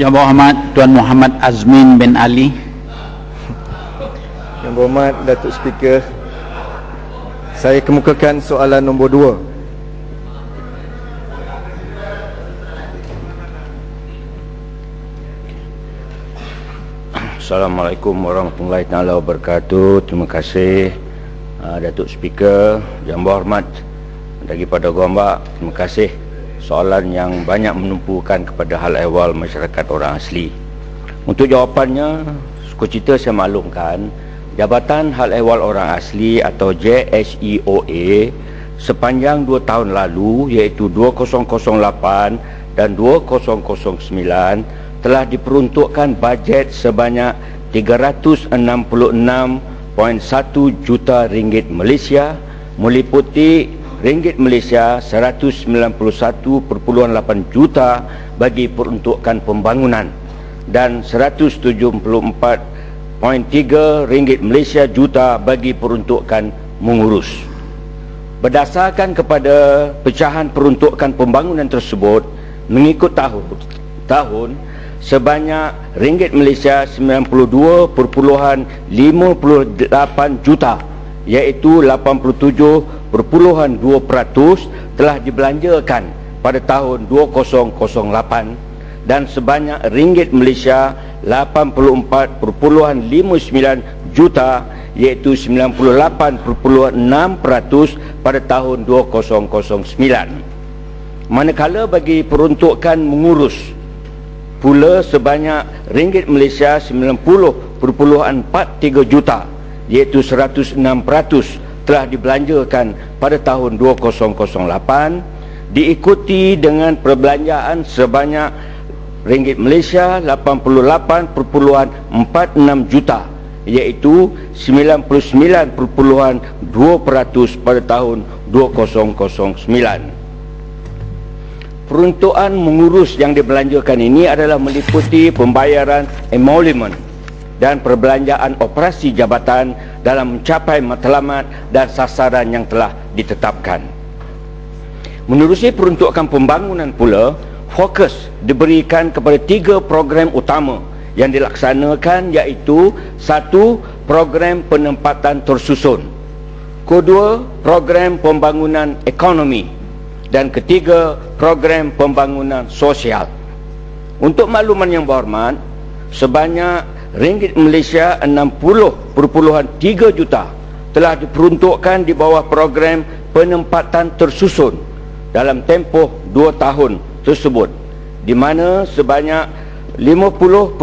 Yang berhormat Tuan Muhammad Azmin bin Ali Yang berhormat Datuk Speaker Saya kemukakan soalan nombor dua Assalamualaikum warahmatullahi taala wabarakatuh. Terima kasih uh, Datuk Speaker yang berhormat daripada Gombak. Terima kasih soalan yang banyak menumpukan kepada hal ehwal masyarakat orang asli. Untuk jawapannya, suka cerita saya maklumkan Jabatan Hal Ehwal Orang Asli atau JSEOA sepanjang 2 tahun lalu iaitu 2008 dan 2009 telah diperuntukkan bajet sebanyak 366.1 juta ringgit Malaysia meliputi ringgit Malaysia 191.8 juta bagi peruntukan pembangunan dan 174.3 ringgit Malaysia juta bagi peruntukan mengurus. Berdasarkan kepada pecahan peruntukan pembangunan tersebut mengikut tahun tahun sebanyak ringgit Malaysia 92.58 juta iaitu 87.2% telah dibelanjakan pada tahun 2008 dan sebanyak ringgit Malaysia 84.59 juta iaitu 98.6% pada tahun 2009 manakala bagi peruntukan mengurus pula sebanyak ringgit Malaysia 90.43 juta iaitu 106% telah dibelanjakan pada tahun 2008 diikuti dengan perbelanjaan sebanyak ringgit Malaysia 88.46 juta iaitu 99.2% pada tahun 2009 peruntukan mengurus yang dibelanjakan ini adalah meliputi pembayaran emolument dan perbelanjaan operasi jabatan dalam mencapai matlamat dan sasaran yang telah ditetapkan. Menerusi peruntukan pembangunan pula, fokus diberikan kepada tiga program utama yang dilaksanakan iaitu satu program penempatan tersusun kedua program pembangunan ekonomi dan ketiga program pembangunan sosial untuk makluman yang berhormat sebanyak ringgit Malaysia 60.3 juta telah diperuntukkan di bawah program penempatan tersusun dalam tempoh 2 tahun tersebut di mana sebanyak 50.2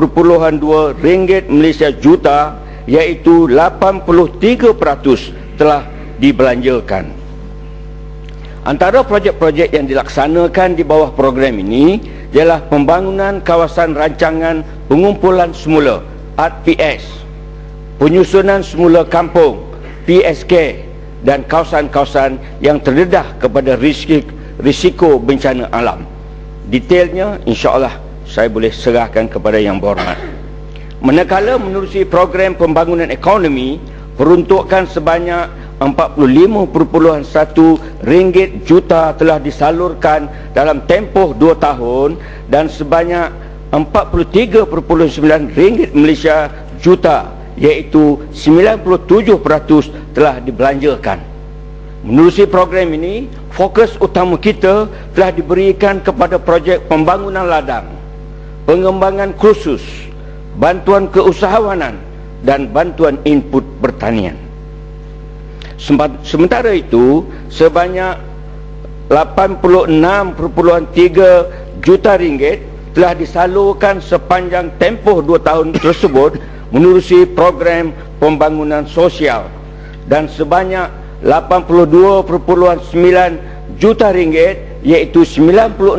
ringgit Malaysia juta iaitu 83% telah dibelanjakan. Antara projek-projek yang dilaksanakan di bawah program ini ialah pembangunan kawasan rancangan pengumpulan semula RPS, penyusunan semula kampung PSK dan kawasan-kawasan yang terdedah kepada risiko, bencana alam. Detailnya insya-Allah saya boleh serahkan kepada yang berhormat. Manakala menerusi program pembangunan ekonomi, peruntukan sebanyak 45.1 ringgit juta telah disalurkan dalam tempoh 2 tahun dan sebanyak 43.9 ringgit Malaysia juta iaitu 97% telah dibelanjakan. Menerusi program ini, fokus utama kita telah diberikan kepada projek pembangunan ladang, pengembangan kursus, bantuan keusahawanan dan bantuan input pertanian. Sementara itu, sebanyak 86.3 juta ringgit telah disalurkan sepanjang tempoh 2 tahun tersebut menerusi program pembangunan sosial dan sebanyak 82.9 juta ringgit iaitu 96%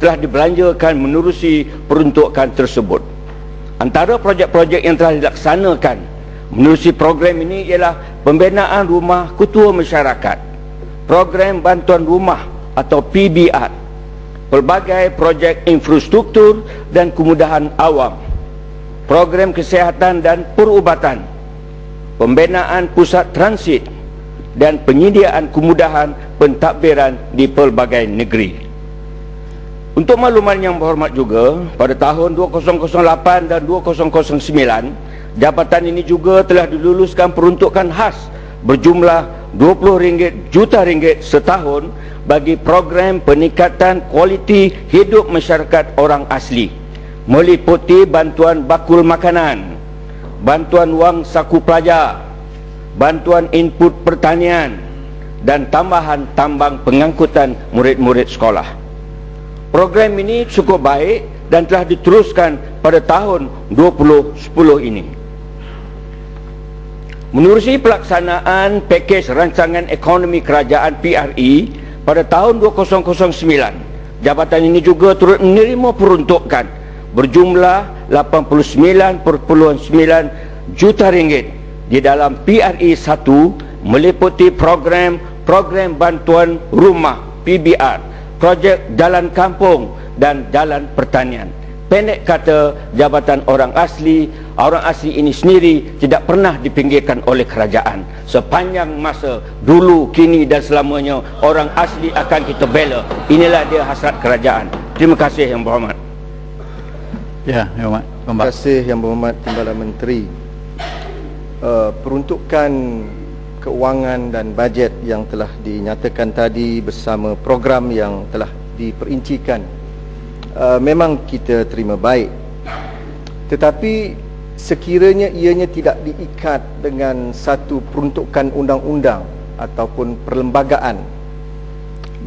telah dibelanjakan menerusi peruntukan tersebut. Antara projek-projek yang telah dilaksanakan menerusi program ini ialah pembinaan rumah ketua masyarakat, program bantuan rumah atau PBR, pelbagai projek infrastruktur dan kemudahan awam, program kesihatan dan perubatan, pembinaan pusat transit dan penyediaan kemudahan pentadbiran di pelbagai negeri. Untuk makluman yang berhormat juga, pada tahun 2008 dan 2009, jabatan ini juga telah diluluskan peruntukan khas berjumlah RM20 juta ringgit setahun bagi program peningkatan kualiti hidup masyarakat orang asli meliputi bantuan bakul makanan, bantuan wang saku pelajar, bantuan input pertanian dan tambahan tambang pengangkutan murid-murid sekolah. Program ini cukup baik dan telah diteruskan pada tahun 2010 ini. Menerusi pelaksanaan pakej rancangan ekonomi kerajaan PRE pada tahun 2009, jabatan ini juga turut menerima peruntukan berjumlah 89.9 juta ringgit di dalam PRE 1 meliputi program program bantuan rumah PBR projek jalan kampung dan jalan pertanian. Pendek kata, jabatan orang asli, orang asli ini sendiri tidak pernah dipinggirkan oleh kerajaan. Sepanjang masa, dulu, kini dan selamanya, orang asli akan kita bela. Inilah dia hasrat kerajaan. Terima kasih yang berhormat. Ya, Yang Berhormat. Terima kasih Yang Berhormat Timbalan Menteri. Uh, peruntukan keuangan dan bajet yang telah dinyatakan tadi bersama program yang telah diperincikan uh, memang kita terima baik. Tetapi sekiranya ianya tidak diikat dengan satu peruntukan undang-undang ataupun perlembagaan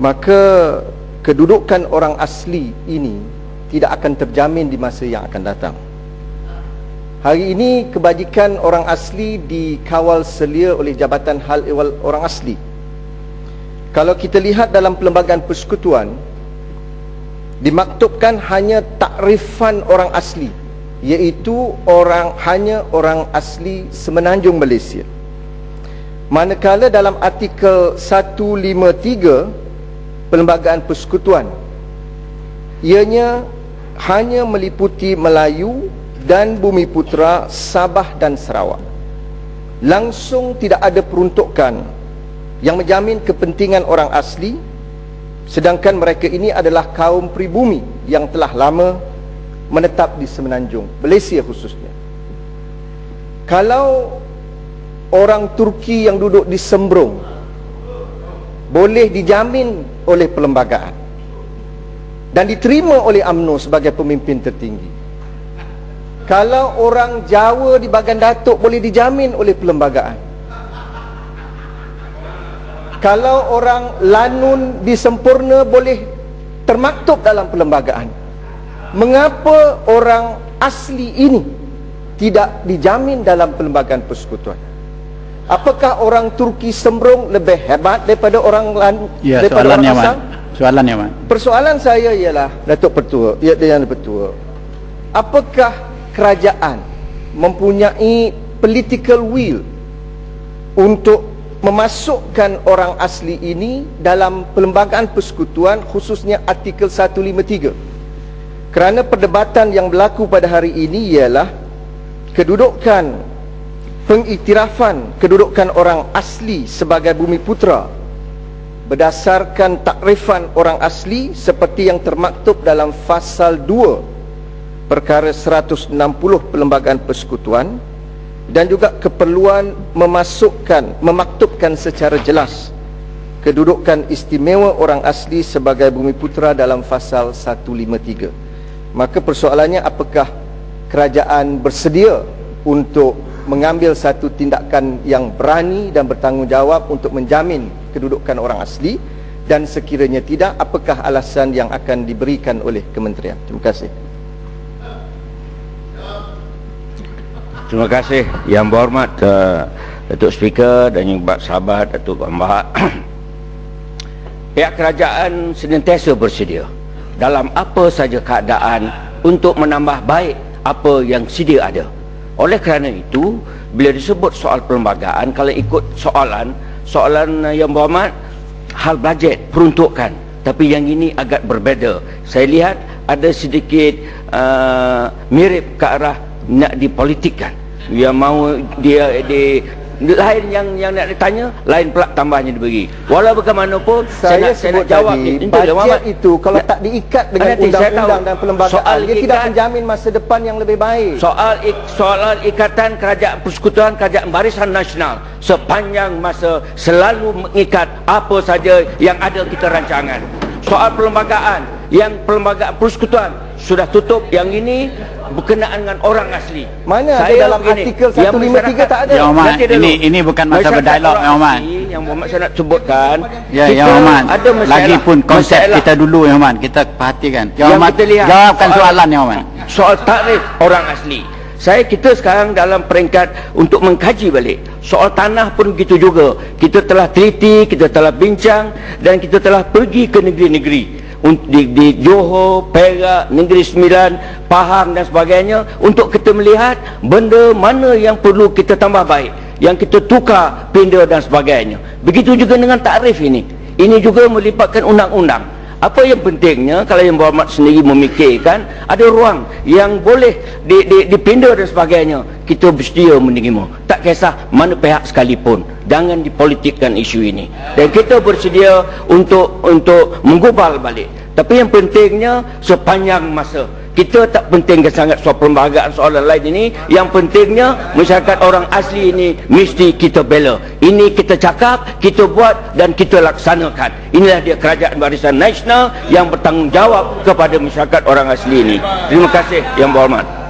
maka kedudukan orang asli ini tidak akan terjamin di masa yang akan datang. Hari ini kebajikan orang asli dikawal selia oleh Jabatan Hal Ehwal Orang Asli. Kalau kita lihat dalam perlembagaan persekutuan dimaktubkan hanya takrifan orang asli iaitu orang hanya orang asli semenanjung Malaysia. Manakala dalam artikel 153 perlembagaan persekutuan ianya hanya meliputi Melayu dan Bumi Putra, Sabah dan Sarawak. Langsung tidak ada peruntukan yang menjamin kepentingan orang asli sedangkan mereka ini adalah kaum pribumi yang telah lama menetap di semenanjung Malaysia khususnya. Kalau orang Turki yang duduk di Sembrong boleh dijamin oleh perlembagaan dan diterima oleh AMNO sebagai pemimpin tertinggi kalau orang Jawa di Bagan Datuk boleh dijamin oleh perlembagaan. Kalau orang Lanun di Sempurna boleh termaktub dalam perlembagaan. Mengapa orang asli ini tidak dijamin dalam perlembagaan persekutuan? Apakah orang Turki Sembrong lebih hebat daripada orang Lan Ya, daripada orang asal? Soalannya, Mat. Persoalan saya ialah Datuk Pertua, ya yang Pertua. Apakah kerajaan mempunyai political will untuk memasukkan orang asli ini dalam perlembagaan persekutuan khususnya artikel 153 kerana perdebatan yang berlaku pada hari ini ialah kedudukan pengiktirafan kedudukan orang asli sebagai bumi putra berdasarkan takrifan orang asli seperti yang termaktub dalam fasal 2 perkara 160 perlembagaan persekutuan dan juga keperluan memasukkan memaktubkan secara jelas kedudukan istimewa orang asli sebagai bumi putra dalam fasal 153 maka persoalannya apakah kerajaan bersedia untuk mengambil satu tindakan yang berani dan bertanggungjawab untuk menjamin kedudukan orang asli? Dan sekiranya tidak apakah alasan yang akan diberikan oleh kementerian? Terima kasih. Terima kasih. Yang berhormat uh, Datuk Speaker dan juga sahabat Datuk Bambak. Pihak kerajaan senantiasa bersedia dalam apa saja keadaan untuk menambah baik apa yang sedia ada. Oleh kerana itu, bila disebut soal perlembagaan, kalau ikut soalan, soalan yang berhormat, hal bajet, peruntukan. Tapi yang ini agak berbeza. Saya lihat ada sedikit uh, mirip ke arah nak dipolitikkan yang mau dia di lain yang yang nak ditanya lain pula tambahnya diberi walau bagaimanapun Saya, nak, sebut nak jawab tadi, ni Itu dia, bajet Muhammad. itu kalau Nak- tak diikat dengan saya undang-undang dan perlembagaan, Soal dia tidak ikat- menjamin masa depan yang lebih baik. Soal ik, soalan ikatan kerajaan persekutuan kerajaan barisan nasional sepanjang masa selalu mengikat apa saja yang ada kita rancangan. Soal perlembagaan yang perlembagaan persekutuan sudah tutup yang ini berkenaan dengan orang asli. Mana ada dalam artikel 153 yang masyarakat- tak ada. Ya, dulu. ini- ini bukan masa Masyarakat berdialog, ya, asli Yang Muhammad saya nak sebutkan. Ya, ya. Ada masalah. Lagipun konsep masalah kita dulu ya Muhammad, kita perhatikan. Ya lihat jawabkan soal- soalan ya Muhammad. soal takrif orang asli. Saya kita sekarang dalam peringkat untuk mengkaji balik. Soal tanah pun begitu juga. Kita telah teliti, kita telah bincang dan kita telah pergi ke negeri-negeri di, di Johor, Perak, Negeri Sembilan, Pahang dan sebagainya untuk kita melihat benda mana yang perlu kita tambah baik, yang kita tukar pindah dan sebagainya. Begitu juga dengan takrif ini. Ini juga melibatkan undang-undang. Apa yang pentingnya kalau yang berhormat sendiri memikirkan ada ruang yang boleh di, di, dipindah dan sebagainya kita bersedia menerima kisah mana pihak sekalipun. Jangan dipolitikkan isu ini. Dan kita bersedia untuk untuk menggubal balik. Tapi yang pentingnya sepanjang masa. Kita tak pentingkan sangat soal perlembagaan soalan lain ini. Yang pentingnya masyarakat orang asli ini mesti kita bela. Ini kita cakap kita buat dan kita laksanakan. Inilah dia kerajaan barisan nasional yang bertanggungjawab kepada masyarakat orang asli ini. Terima kasih yang berhormat